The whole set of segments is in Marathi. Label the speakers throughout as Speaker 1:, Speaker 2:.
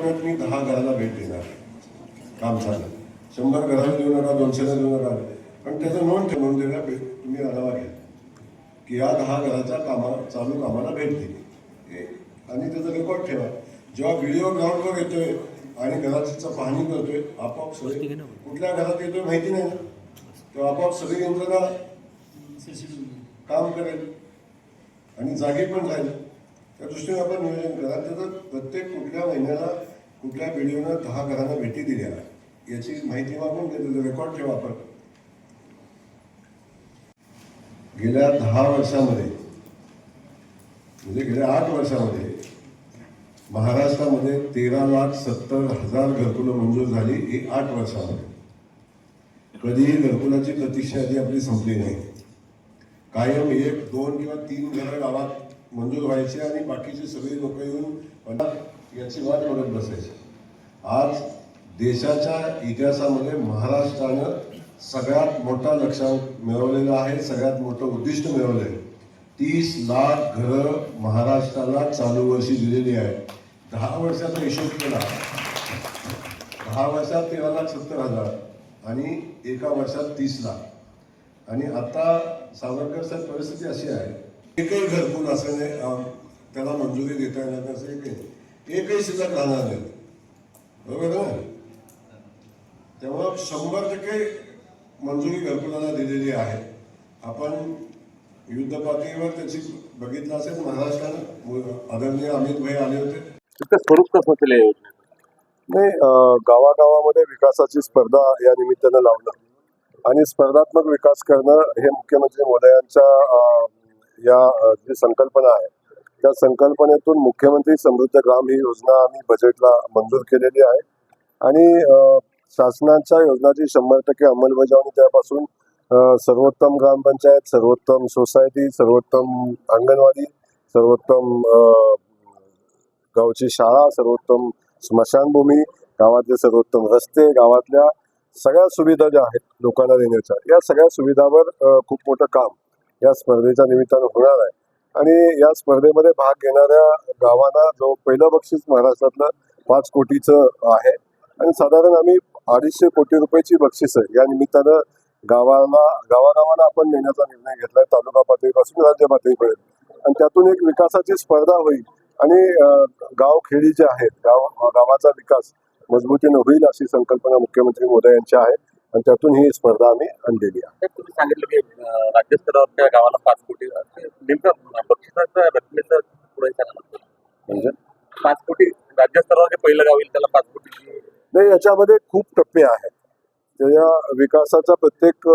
Speaker 1: आठवड्यात मी दहा घराला भेट देणार. काम झालं. शंभर घराला देऊ नका दोनशेला देऊ नका. पण त्याचं नोंद ठेवून देणार तुम्ही आढावा घ्या. की या दहा घराच्या कामा चालू कामाला भेट दिली. हे. आणि त्याचा रेकॉर्ड ठेवा. जेव्हा व्हिडिओ ग्राउंडवर येतोय आणि घराची पाहणी करतोय आपोआप सगळे कुठल्या घरात येतोय माहिती नाही ना. तेव्हा आपोआप सगळी यंत्रणा काम करेल. आणि जागी पण राहील. त्या दृष्टीने आपण नियोजन करा त्याचं प्रत्येक कुठल्या महिन्याला कुठल्या व्हिडिओनं दहा घरांना भेटी दिल्या याची माहिती मागून घेतो रेकॉर्ड ठेवा आपण. गेल्या दहा वर्षामध्ये म्हणजे गेल्या आठ वर्षामध्ये महाराष्ट्रामध्ये तेरा लाख सत्तर हजार घरकुलं मंजूर झाली ही आठ वर्षामध्ये. कधीही घरकुलाची प्रतीक्षा यादी आपली संपली नाही. कायम एक दोन किंवा तीन घरं गावात मंजूर व्हायची आणि बाकीचे सगळे लोक येऊन याची वाट बघत बसायची. आज देशाच्या इतिहासामध्ये महाराष्ट्रानं सगळ्यात मोठा लक्षांक मिळवलेला आहे सगळ्यात मोठं उद्दिष्ट मिळवलं आहे तीस लाख घरं महाराष्ट्राला चालू वर्षी दिलेली आहेत. दहा वर्षाचा हिशोब केला. दहा वर्षात तेरा लाख सत्तर हजार आणि एका वर्षात तीस लाख. आणि आता सावरकर साहेब परिस्थिती अशी आहे एकही घरकुल असं नाही त्याला मंजुरी देता येणार नाही असं एकही नाही. एकही शिल्लक राहणार नाही. बरोबर ना? तेव्हा शंभर टक्के मंजुरी घरकुलाला दिलेली आहे. आपण युद्ध पातळीवर त्याची बघितलं असेल महाराष्ट्रानं आदरणीय अमित भाई आले होते.
Speaker 2: तिथं स्वरूप कसं योजनेचं?
Speaker 3: नाही गावागावामध्ये विकासाची स्पर्धा या निमित्तानं लावणं आणि स्पर्धात्मक विकास करणं हे मुख्यमंत्री महोदयांच्या अं, या जी संकल्पना आहे त्या संकल्पनेतून मुख्यमंत्री समृद्ध ग्राम ही योजना आम्ही बजेटला मंजूर केलेली आहे. आणि शासनाच्या योजनाची शंभर टक्के अंमलबजावणी त्यापासून सर्वोत्तम ग्रामपंचायत सर्वोत्तम सोसायटी सर्वोत्तम अंगणवाडी सर्वोत्तम गावची शाळा सर्वोत्तम स्मशानभूमी गावातले सर्वोत्तम रस्ते गावातल्या सगळ्या सुविधा ज्या आहेत लोकांना देण्याच्या या सगळ्या सुविधावर खूप मोठं काम या स्पर्धेच्या निमित्तानं होणार आहे. आणि या स्पर्धेमध्ये भाग घेणाऱ्या गावांना जो पहिलं बक्षीस महाराष्ट्रातलं पाच कोटीचं आहे. आणि साधारण आम्ही अडीचशे कोटी रुपयाची बक्षीस आहे. या निमित्तानं गावाला गावागावाला आपण नेण्याचा निर्णय घेतलाय. तालुका पातळीपासून राज्य पातळीपर्यंत. आणि त्यातून एक विकासाची स्पर्धा होईल. आणि गावखेडी गाव खेडी जे आहेत गाव गावाचा विकास मजबूतीनं होईल अशी संकल्पना मुख्यमंत्री मोदी यांची आहे. आणि त्यातून ही स्पर्धा आम्ही आणलेली आहे.
Speaker 2: सांगितलं की राज्यस्तरावर त्या गावाला पाच कोटी नेमकं बक्षिसाचं रकमेचं पुढे सांगा
Speaker 3: म्हणजे?
Speaker 2: पाच कोटी राज्यस्तरावर जे पहिलं गाव येईल त्याला पाच कोटी.
Speaker 3: नाही याच्यामध्ये खूप टप्पे आहेत. त्या विकासाच्या प्रत्येक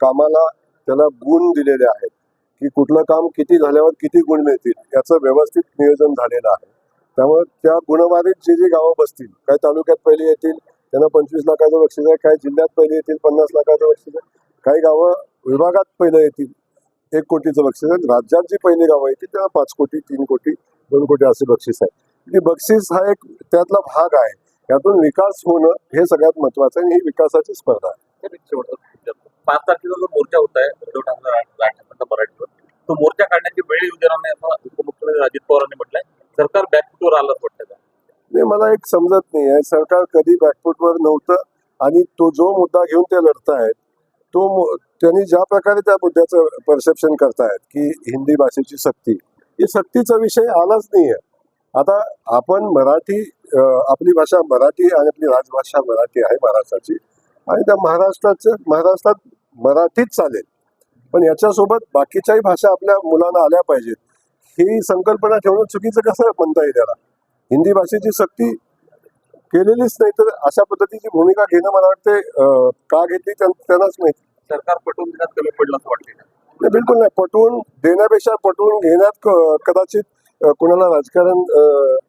Speaker 3: कामाला त्याला गुण दिलेले आहेत. की कुठलं काम किती झाल्यावर किती गुण मिळतील याचं व्यवस्थित नियोजन झालेलं आहे. त्यामुळे त्या गुणवारीत जे जे गावं बसतील काही तालुक्यात पहिले येतील त्यांना पंचवीस लाखाचं बक्षीस आहे काही जिल्ह्यात पहिले येतील पन्नास लाखाचं बक्षीस आहे काही गावं विभागात पहिलं येतील. एक कोटीचं बक्षीस आहे. राज्यात जी पहिली गावं येतील त्यांना पाच कोटी तीन कोटी दोन कोटी असे बक्षीस आहे. की बक्षीस हा एक त्यातला भाग आहे. यातून विकास होणं हे सगळ्यात महत्वाचं आहे आणि ही विकासाची स्पर्धा आहे.
Speaker 2: पाच तारखेचा जो मोर्चा होत आहे उद्धव ठाकरे मराठीवर तो मोर्चा काढण्याची वेळ येऊ देणार नाही असं उपमुख्यमंत्री अजित पवारांनी म्हटलंय. सरकार बॅकफुटवर आलं वाटतं
Speaker 3: नाही मला एक समजत नाही आहे सरकार कधी बॅकफुटवर नव्हतं आणि तो जो मुद्दा घेऊन ते लढतायत तो मु- त्यांनी ज्या प्रकारे त्या मुद्द्याचं परसेप्शन करतायत की हिंदी भाषेची सक्ती ही सक्तीचा विषय आलाच नाही आहे आता आपण मराठी आपली भाषा मराठी आणि आपली राजभाषा मराठी आहे महाराष्ट्राची आणि त्या महाराष्ट्राचं महाराष्ट्रात मराठीच चालेल. पण याच्यासोबत बाकीच्याही भाषा आपल्या मुलांना आल्या पाहिजेत. ही संकल्पना ठेवणं चुकीचं कसं म्हणता येईल याला? हिंदी भाषेची सक्ती केलेलीच नाही तर अशा पद्धतीची भूमिका घेणं मला वाटते का घेतली त्यां- त्यांनाच माहिती.
Speaker 2: सरकार पटवून देण्यात कमी पडलं असं वाटतं?
Speaker 3: नाही बिलकुल नाही. पटवून देण्यापेक्षा पटवून घेण्यात कदाचित कुणाला राजकारण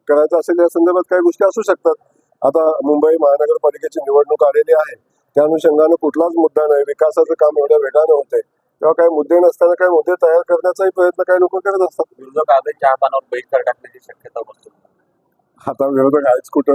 Speaker 3: करायचं असेल या संदर्भात काही गोष्टी असू शकतात. आता मुंबई महानगरपालिकेची निवडणूक आलेली आहे. त्या अनुषंगानं कुठलाच मुद्दा नाही. विकासाचं काम एवढ्या वेगानं होतंय तेव्हा काही मुद्दे नसताना काही मुद्दे तयार करण्याचाही प्रयत्न काही लोक करत असतात.
Speaker 2: विरोधक आजही चहा पानावर बहिष्कार टाकण्याची शक्यता बसतो
Speaker 3: आता विरोधक आहेच कुठं?